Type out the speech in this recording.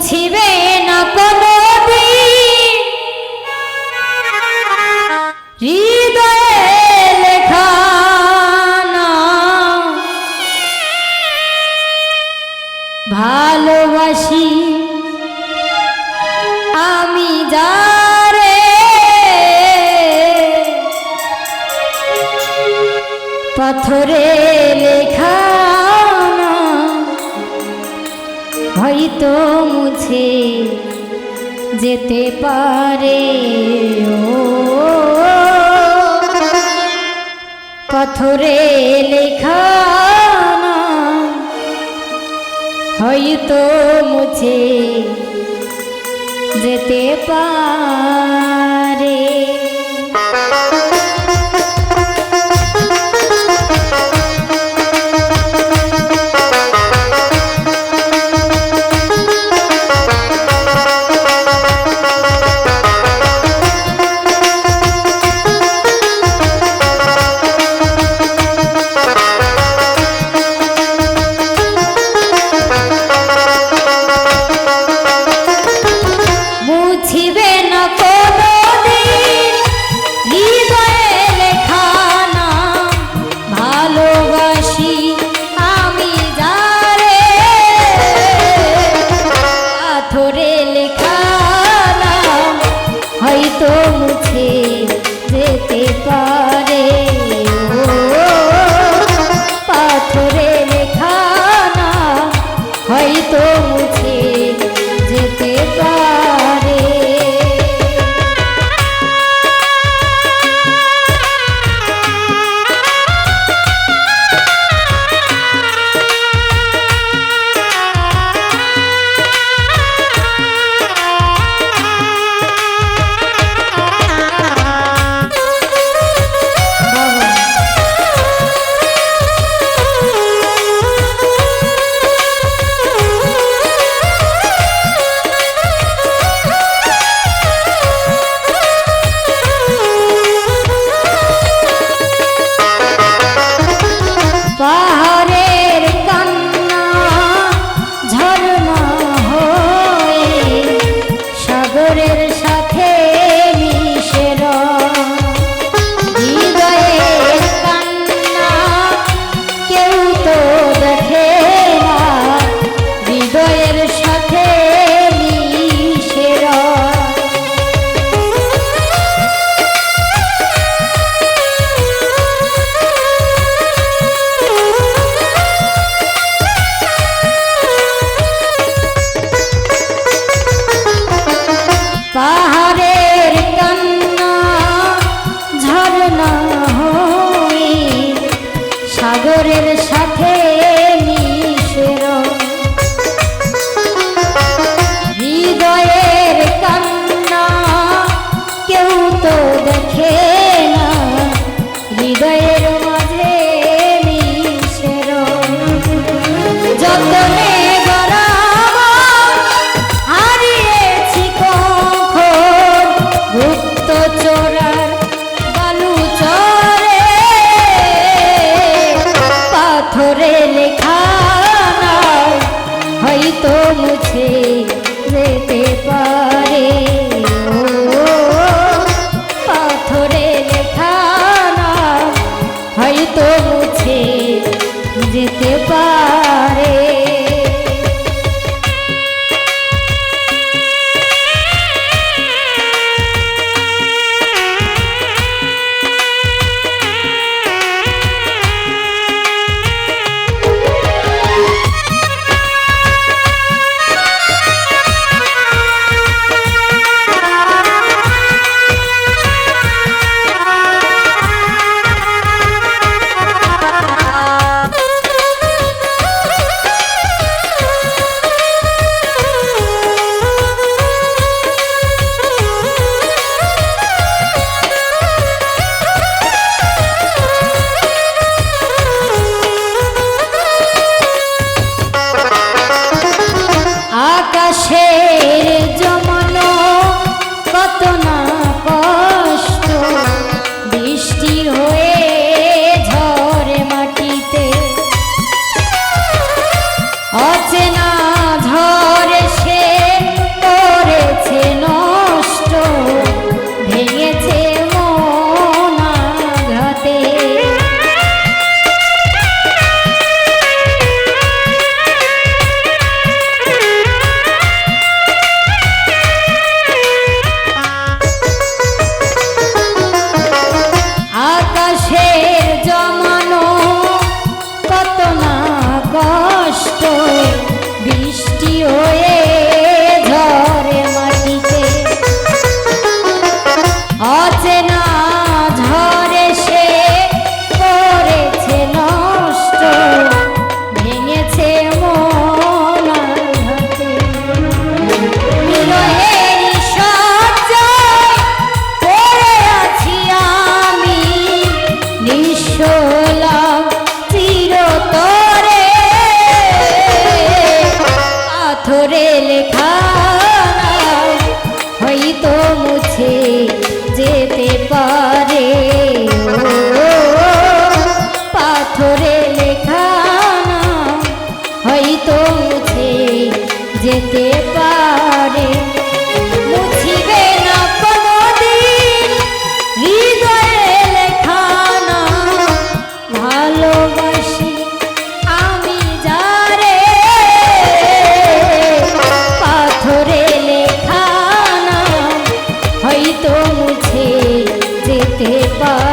মুছিবে না কোনো ভালোবাসি আমি যারে। পাথরে তো মুছে যেতে পারে ও। কথরে লেখা হয়তো মুছে যেতে পার। সাথে যেতে পারে